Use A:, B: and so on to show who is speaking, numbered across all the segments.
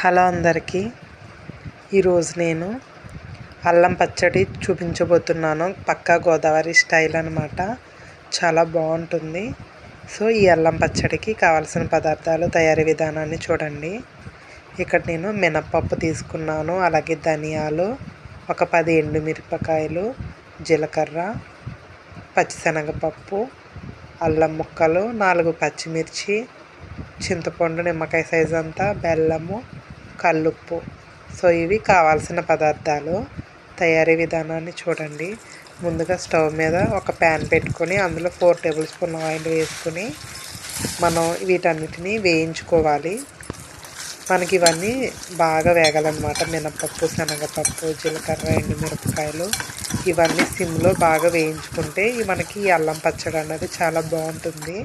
A: Hello అందరికీ ఈరోజు నేను అల్లం పచ్చడి చూపించబోతున్నాను. పక్కా గోదావరి స్టైల్ అనమాట చాలా బాగుంటుంది. సో ఈ అల్లం పచ్చడికి కావాల్సిన పదార్థాలు తయారీ విధానాన్ని చూడండి. ఇక్కడ నేను మినప్పప్పు తీసుకున్నాను. అలాగే ధనియాలు ఒక పది ఎండుమిరపకాయలు జీలకర్ర పచ్చిశనగపప్పు అల్లం ముక్కలు నాలుగు పచ్చిమిర్చి చింతపండు నిమ్మకాయ సైజ్ అంతా బెల్లము కల్లుప్పు సో ఇవి కావాల్సిన పదార్థాలు. తయారీ విధానాన్ని చూడండి. ముందుగా స్టవ్ మీద ఒక ప్యాన్ పెట్టుకొని అందులో ఫోర్ టేబుల్ స్పూన్ ఆయిల్ వేసుకొని మనం వీటన్నిటిని వేయించుకోవాలి. మనకి ఇవన్నీ బాగా వేగాలన్నమాట. మినపప్పు శనగపప్పు జీలకర్ర ఎండుమిరపకాయలు ఇవన్నీ సిమ్లో బాగా వేయించుకుంటే మనకి అల్లం పచ్చడి అన్నది చాలా బాగుంటుంది.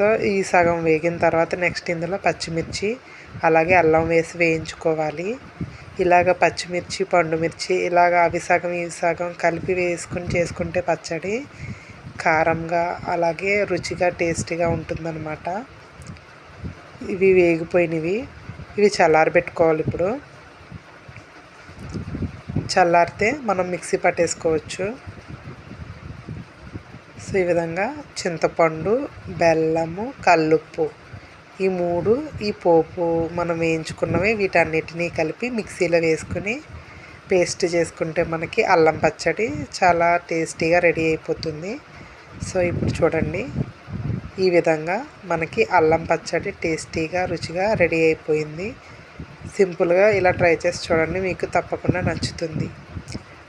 A: సో ఈ సగం వేగిన తర్వాత నెక్స్ట్ ఇందులో పచ్చిమిర్చి అలాగే అల్లం వేసి వేయించుకోవాలి. ఇలాగ పచ్చిమిర్చి పండుమిర్చి ఇలాగ అవి సగం ఇవి సగం కలిపి వేసుకుని చేసుకుంటే పచ్చడి కారంగా అలాగే రుచిగా టేస్టీగా ఉంటుందన్నమాట. ఇవి వేగిపోయినవి. ఇవి చల్లారబెట్టుకోవాలి ఇప్పుడు. చల్లారితే మనం మిక్సీ పట్టేసుకోవచ్చు. సో ఈ విధంగా చింతపండు బెల్లము కల్లుప్పు ఈ మూడు ఈ పోపు మనం వేయించుకున్నవి వీటన్నిటినీ కలిపి మిక్సీలో వేసుకుని పేస్ట్ చేసుకుంటే మనకి అల్లం పచ్చడి చాలా టేస్టీగా రెడీ అయిపోతుంది. సో ఇప్పుడు చూడండి. ఈ విధంగా మనకి అల్లం పచ్చడి టేస్టీగా రుచిగా రెడీ అయిపోయింది. సింపుల్గా ఇలా ట్రై చేసి చూడండి మీకు తప్పకుండా నచ్చుతుంది.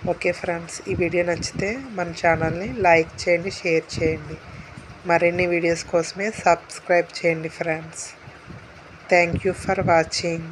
A: ఓకే ఫ్రెండ్స్ ఈ వీడియో నచ్చితే మన ఛానల్ని లైక్ చేయండి షేర్ చేయండి. మరిన్ని వీడియోస్ కోసమే సబ్స్క్రైబ్ చేయండి friends. Thank you for watching.